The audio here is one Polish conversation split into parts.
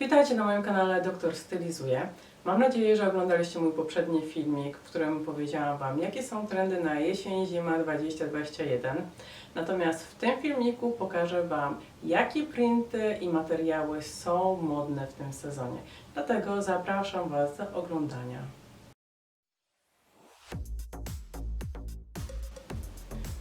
Witajcie na moim kanale Doktor Stylizuje. Mam nadzieję, że oglądaliście mój poprzedni filmik, w którym powiedziałam Wam, jakie są trendy na jesień, zima 2021. Natomiast w tym filmiku pokażę Wam, jakie printy i materiały są modne w tym sezonie. Dlatego zapraszam Was do oglądania.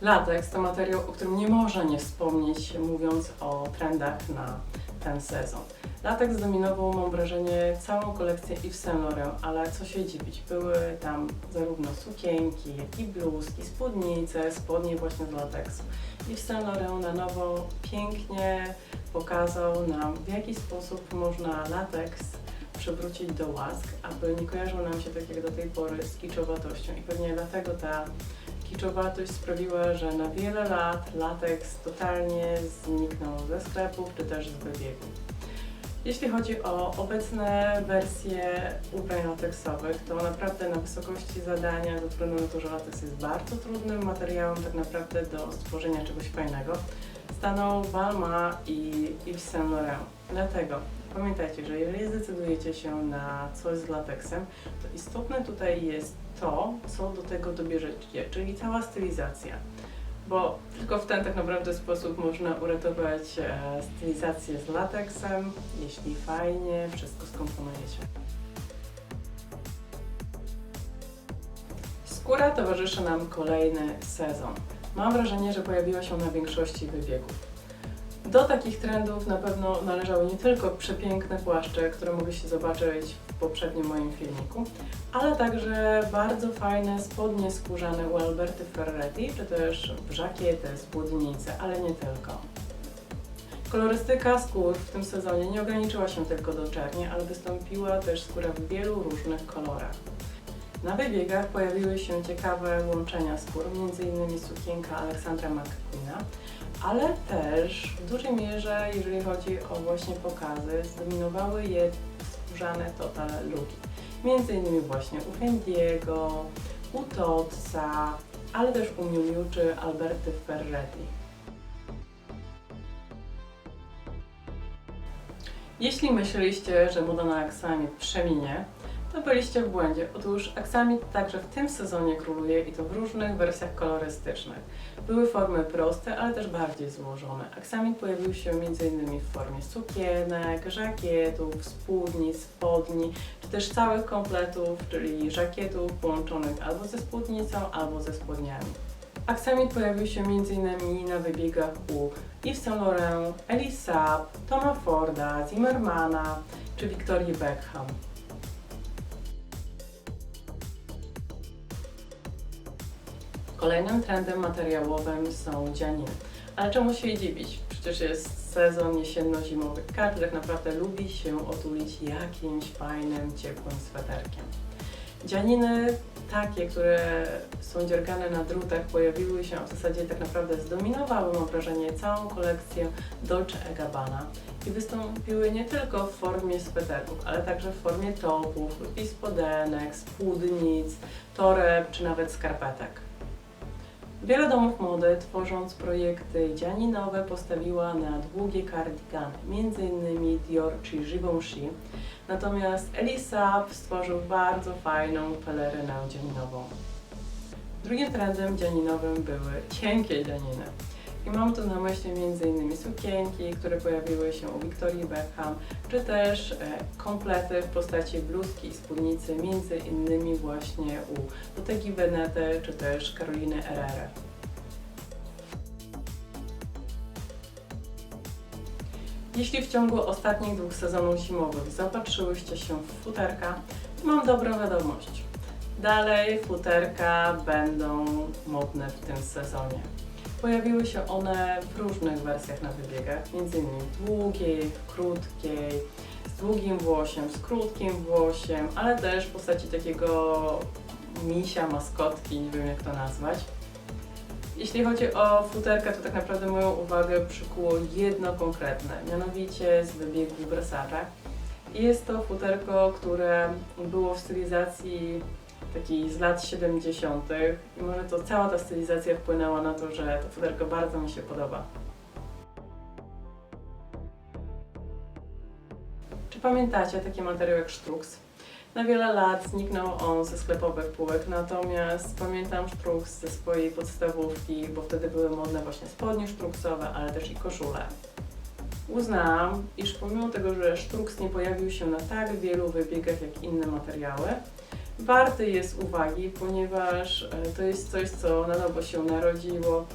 Latex to materiał, o którym nie można nie wspomnieć, mówiąc o trendach na ten sezon. Latex zdominował, mam wrażenie, całą kolekcję Yves Saint Laurent, ale co się dziwić, były tam zarówno sukienki, jak i bluzki, spódnice, spodnie właśnie z lateksu. Yves Saint Laurent na nowo pięknie pokazał nam, w jaki sposób można lateks przywrócić do łask, aby nie kojarzył nam się tak jak do tej pory z kiczowatością i pewnie dlatego ta kiczowatość sprawiła, że na wiele lat lateks totalnie zniknął ze sklepów czy też z wybiegu. Jeśli chodzi o obecne wersje ubrań lateksowych, to naprawdę na wysokości zadania, ze względu na to, że lateks jest bardzo trudnym materiałem tak naprawdę do stworzenia czegoś fajnego, stanął Balma i Yves Saint Laurent. Dlatego pamiętajcie, że jeżeli zdecydujecie się na coś z lateksem, to istotne tutaj jest to, co do tego dobierzecie, czyli cała stylizacja. Bo tylko w ten tak naprawdę sposób można uratować e, stylizację z lateksem, jeśli fajnie wszystko skomponujecie. Skóra towarzyszy nam kolejny sezon. Mam wrażenie, że pojawiła się na większości wybiegów. Do takich trendów na pewno należały nie tylko przepiękne płaszcze, które mogliście zobaczyć w poprzednim moim filmiku, ale także bardzo fajne spodnie skórzane u Alberty Ferretti, czy też żakiety, spódnice, ale nie tylko. Kolorystyka skór w tym sezonie nie ograniczyła się tylko do czerni, ale wystąpiła też skóra w wielu różnych kolorach. Na wybiegach pojawiły się ciekawe łączenia skór, m.in. sukienka Aleksandra McQueena, ale też w dużej mierze, jeżeli chodzi o właśnie pokazy, zdominowały je skórzane total looki. Między innymi właśnie u Fendiego, u Totsa, ale też u Miu Miu czy Alberty Ferretti. Jeśli myśleliście, że moda na aksamit przeminie, to byliście w błędzie. Otóż aksamit także w tym sezonie króluje i to w różnych wersjach kolorystycznych. Były formy proste, ale też bardziej złożone. Aksamit pojawił się m.in. w formie sukienek, żakietów, spódnic, spodni, czy też całych kompletów, czyli żakietów połączonych albo ze spódnicą, albo ze spodniami. Aksamit pojawił się m.in. na wybiegach u Yves Saint Laurent, Elise Saab, Toma Forda, Zimmermana czy Victorii Beckham. Kolejnym trendem materiałowym są dzianiny. Ale czemu się dziwić? Przecież jest sezon jesienno-zimowy. Każdy tak naprawdę lubi się otulić jakimś fajnym, ciepłym sweterkiem. Dzianiny takie, które są dziergane na drutach, pojawiły się, a w zasadzie tak naprawdę zdominowały, mam wrażenie, całą kolekcję Dolce Gabbana i wystąpiły nie tylko w formie sweterków, ale także w formie topów, i spodenek, spódnic, toreb czy nawet skarpetek. Wiele domów mody, tworząc projekty dzianinowe, postawiła na długie kardigany, m.in. Dior czy Givenchy. Natomiast Elisa stworzył bardzo fajną pelerynę dzianinową. Drugim trendem dzianinowym były cienkie dzianiny. I mam tu na myśli m.in. sukienki, które pojawiły się u Victorii Beckham, czy też e, komplety w postaci bluzki i spódnicy, innymi właśnie u Bottegi Venete, czy też Caroliny Herrera. Jeśli w ciągu ostatnich dwóch sezonów zimowych zaopatrzyłyście się w futerka, to mam dobrą wiadomość. Dalej futerka będą modne w tym sezonie. Pojawiły się one w różnych wersjach na wybiegach, m.in. długiej, krótkiej, z długim włosiem, z krótkim włosiem, ale też w postaci takiego misia, maskotki, nie wiem jak to nazwać. Jeśli chodzi o futerka, to tak naprawdę moją uwagę przykuło jedno konkretne, mianowicie z wybiegu. I Jest to futerko, które było w stylizacji takiej z lat 70. i może to cała ta stylizacja wpłynęła na to, że to futerko bardzo mi się podoba. Czy pamiętacie taki materiał jak sztruks? Na wiele lat zniknął on ze sklepowych półek, natomiast pamiętam sztruks ze swojej podstawówki, bo wtedy były modne właśnie spodnie sztruksowe, ale też i koszule. Uznałam, iż pomimo tego, że sztruks nie pojawił się na tak wielu wybiegach jak inne materiały, warty jest uwagi, ponieważ e, to jest coś, co na nowo się narodziło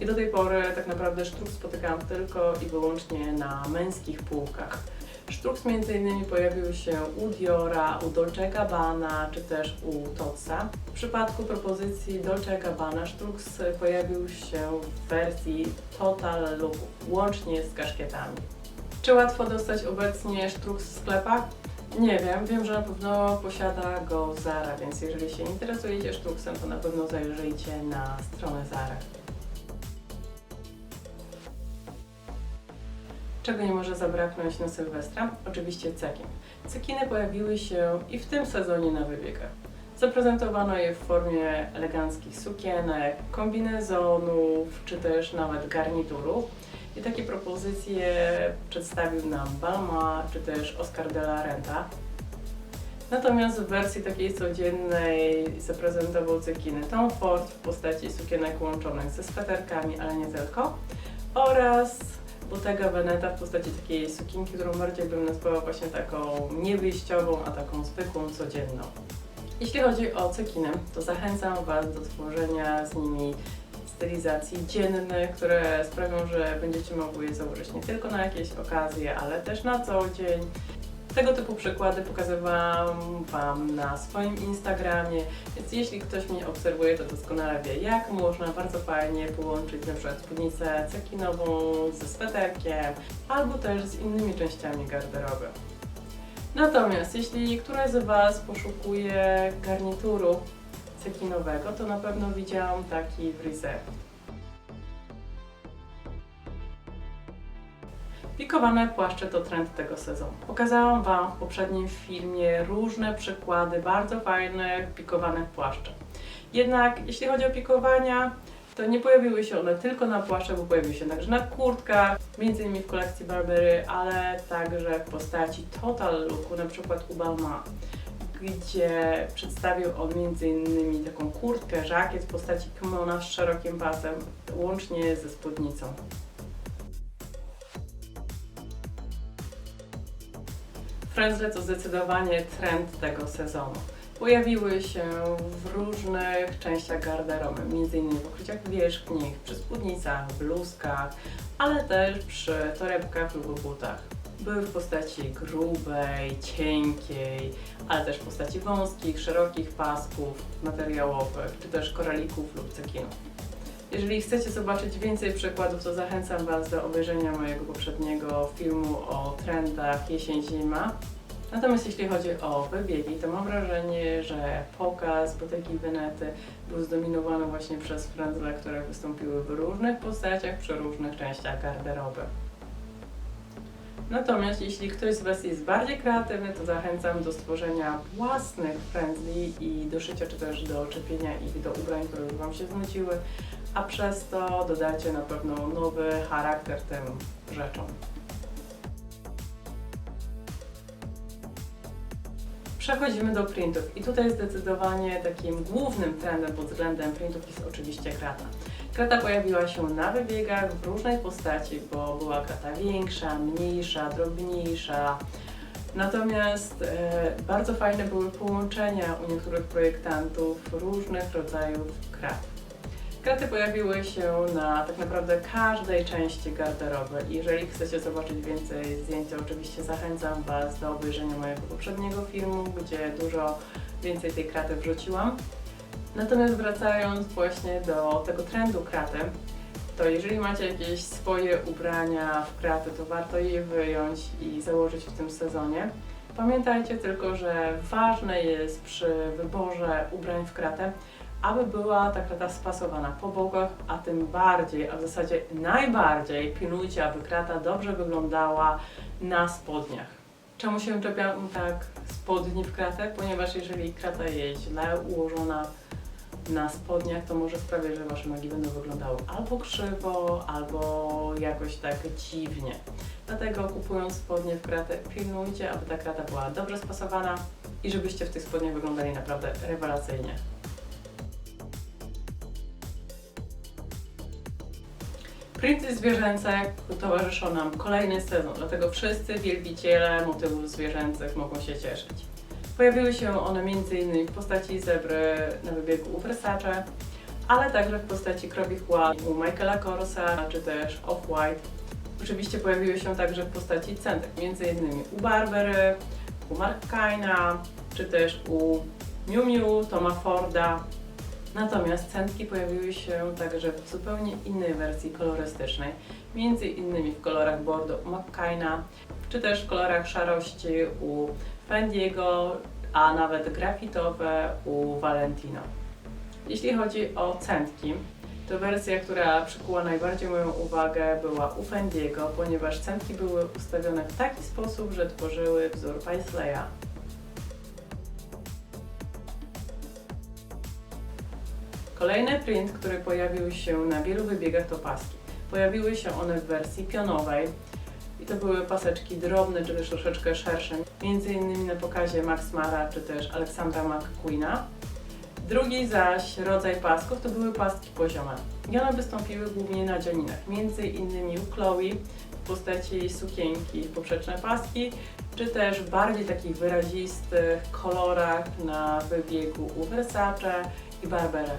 i do tej pory tak naprawdę sztruks spotykałam tylko i wyłącznie na męskich półkach. Sztruks między innymi pojawił się u Diora, u Dolce Gabbana czy też u Totsa. W przypadku propozycji Dolce Gabbana Sztruks pojawił się w wersji Total Look, łącznie z kaszkietami. Czy łatwo dostać obecnie Sztruks w sklepach? Nie wiem, wiem, że na pewno posiada go Zara, więc jeżeli się interesujecie Sztruksem, to na pewno zajrzyjcie na stronę Zara. Czego nie może zabraknąć na Sylwestra? Oczywiście cekin. Cekiny pojawiły się i w tym sezonie na wybiegach. Zaprezentowano je w formie eleganckich sukienek, kombinezonów czy też nawet garniturów. I takie propozycje przedstawił nam Balma czy też Oscar de la Renta. Natomiast w wersji takiej codziennej zaprezentował cekiny Tom Ford w postaci sukienek łączonych ze sweterkami, ale nie tylko. Oraz Bottega Veneta w postaci takiej sukienki, którą bardziej bym nazwała właśnie taką niewyjściową, a taką zwykłą, codzienną. Jeśli chodzi o cekiny, to zachęcam Was do tworzenia z nimi stylizacji dziennych, które sprawią, że będziecie mogły je założyć nie tylko na jakieś okazje, ale też na co dzień. Tego typu przykłady pokazywałam Wam na swoim Instagramie, więc jeśli ktoś mnie obserwuje, to doskonale wie, jak można bardzo fajnie połączyć na przykład spódnicę cekinową ze sweterkiem, albo też z innymi częściami garderoby. Natomiast jeśli któraś z Was poszukuje garnituru cekinowego, to na pewno widziałam taki w Reserve. Pikowane płaszcze to trend tego sezonu. Pokazałam Wam w poprzednim filmie różne przykłady bardzo fajnych pikowanych płaszczy. Jednak jeśli chodzi o pikowania, to nie pojawiły się one tylko na płaszczach, bo pojawiły się także na kurtkach, między innymi w kolekcji Barbery, ale także w postaci Total Looku, na przykład u Balma, gdzie przedstawił on innymi taką kurtkę, żakiet w postaci kimona z szerokim pasem, łącznie ze spódnicą. Frędzle to zdecydowanie trend tego sezonu. Pojawiły się w różnych częściach garderoby, m.in. w ukryciach wierzchnich, przy spódnicach, bluzkach, ale też przy torebkach lub butach. Były w postaci grubej, cienkiej, ale też w postaci wąskich, szerokich pasków materiałowych, czy też koralików lub cekinów. Jeżeli chcecie zobaczyć więcej przykładów, to zachęcam Was do obejrzenia mojego poprzedniego filmu o trendach jesień-zima. Natomiast jeśli chodzi o wybiegi, to mam wrażenie, że pokaz Bottegi Venety był zdominowany właśnie przez frędzle, które wystąpiły w różnych postaciach przy różnych częściach garderoby. Natomiast jeśli ktoś z Was jest bardziej kreatywny, to zachęcam do stworzenia własnych frędzli i do szycia, czy też do czepienia ich do ubrań, które Wam się znudziły, a przez to dodacie na pewno nowy charakter tym rzeczom. Przechodzimy do printów i tutaj zdecydowanie takim głównym trendem pod względem printów jest oczywiście krata. Krata pojawiła się na wybiegach w różnej postaci, bo była krata większa, mniejsza, drobniejsza. Natomiast e, bardzo fajne były połączenia u niektórych projektantów różnych rodzajów krat. Kraty pojawiły się na tak naprawdę każdej części garderoby. Jeżeli chcecie zobaczyć więcej zdjęć, oczywiście zachęcam Was do obejrzenia mojego poprzedniego filmu, gdzie dużo więcej tej kraty wrzuciłam. Natomiast wracając właśnie do tego trendu kraty, to jeżeli macie jakieś swoje ubrania w kraty, to warto je wyjąć i założyć w tym sezonie. Pamiętajcie tylko, że ważne jest przy wyborze ubrań w kratę, aby była ta krata spasowana po bokach, a tym bardziej, a w zasadzie najbardziej pilnujcie, aby krata dobrze wyglądała na spodniach. Czemu się czepiam tak spodni w kratę? Ponieważ jeżeli krata jest źle ułożona, na spodniach, to może sprawiać, że Wasze nogi będą wyglądały albo krzywo, albo jakoś tak dziwnie. Dlatego kupując spodnie w kratę, pilnujcie, aby ta krata była dobrze spasowana i żebyście w tych spodniach wyglądali naprawdę rewelacyjnie. Printy zwierzęce towarzyszą nam kolejny sezon, dlatego wszyscy wielbiciele motywów zwierzęcych mogą się cieszyć. Pojawiły się one m.in. w postaci zebry na wybiegu u Versace, ale także w postaci krowich łap u Michaela Korsa czy też Off-White. Oczywiście pojawiły się także w postaci centek, m.in. u Barbery, u Mark Kaina, czy też u Miu Miu, Toma Forda. Natomiast centki pojawiły się także w zupełnie innej wersji kolorystycznej, między innymi w kolorach Bordeaux u McKaina, czy też w kolorach szarości u Fendiego, a nawet grafitowe u Valentino. Jeśli chodzi o centki, to wersja, która przykuła najbardziej moją uwagę była u Fendiego, ponieważ centki były ustawione w taki sposób, że tworzyły wzór Paisleya. Kolejny print, który pojawił się na wielu wybiegach to paski. Pojawiły się one w wersji pionowej i to były paseczki drobne, czy też troszeczkę szersze, między innymi na pokazie Max Mara czy też Aleksandra McQueena. Drugi zaś rodzaj pasków to były paski poziome i one wystąpiły głównie na dzioninach, między innymi u Chloe w postaci sukienki poprzeczne paski, czy też w bardziej takich wyrazistych kolorach na wybiegu u Versace i Barbera.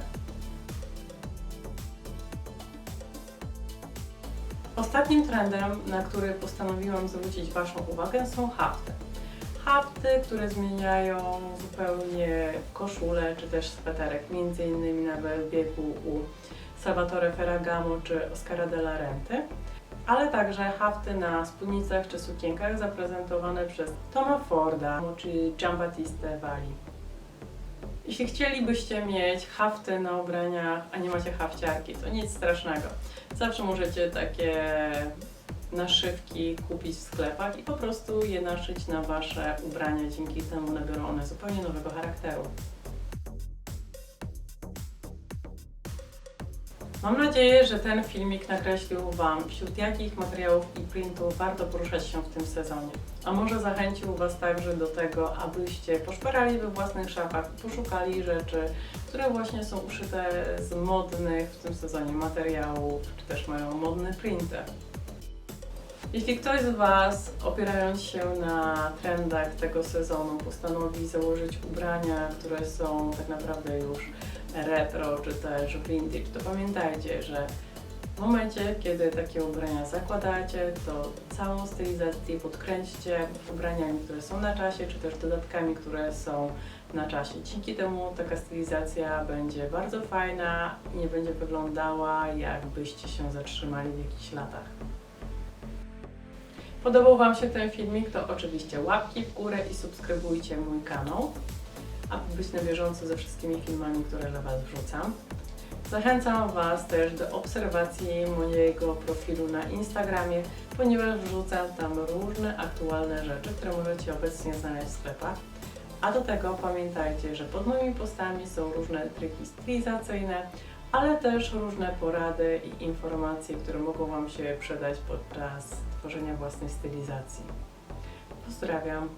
Ostatnim trendem, na który postanowiłam zwrócić Waszą uwagę są hafty. Hafty, które zmieniają zupełnie koszulę czy też sweterek, między innymi na wybiegu u Salvatore Ferragamo czy Oscara de la Renty, ale także hafty na spódnicach czy sukienkach zaprezentowane przez Toma Forda czy Giambattista Valli. Jeśli chcielibyście mieć hafty na ubraniach, a nie macie hafciarki, to nic strasznego. Zawsze możecie takie naszywki kupić w sklepach i po prostu je naszyć na Wasze ubrania. Dzięki temu nabiorą one zupełnie nowego charakteru. Mam nadzieję, że ten filmik nakreślił Wam, wśród jakich materiałów i printów warto poruszać się w tym sezonie. A może zachęcił Was także do tego, abyście poszperali we własnych szafach i poszukali rzeczy, które właśnie są uszyte z modnych w tym sezonie materiałów, czy też mają modne printy. Jeśli ktoś z Was, opierając się na trendach tego sezonu, postanowi założyć ubrania, które są tak naprawdę już retro czy też vintage, to pamiętajcie, że w momencie, kiedy takie ubrania zakładacie, to całą stylizację podkręćcie ubraniami, które są na czasie, czy też dodatkami, które są na czasie. Dzięki temu taka stylizacja będzie bardzo fajna nie będzie wyglądała, jakbyście się zatrzymali w jakichś latach. Podobał Wam się ten filmik, to oczywiście łapki w górę i subskrybujcie mój kanał, aby być na bieżąco ze wszystkimi filmami, które dla Was wrzucam. Zachęcam Was też do obserwacji mojego profilu na Instagramie, ponieważ wrzucam tam różne aktualne rzeczy, które możecie obecnie znaleźć w sklepach. A do tego pamiętajcie, że pod moimi postami są różne triki stylizacyjne, ale też różne porady i informacje, które mogą Wam się przydać podczas tworzenia własnej stylizacji. Pozdrawiam.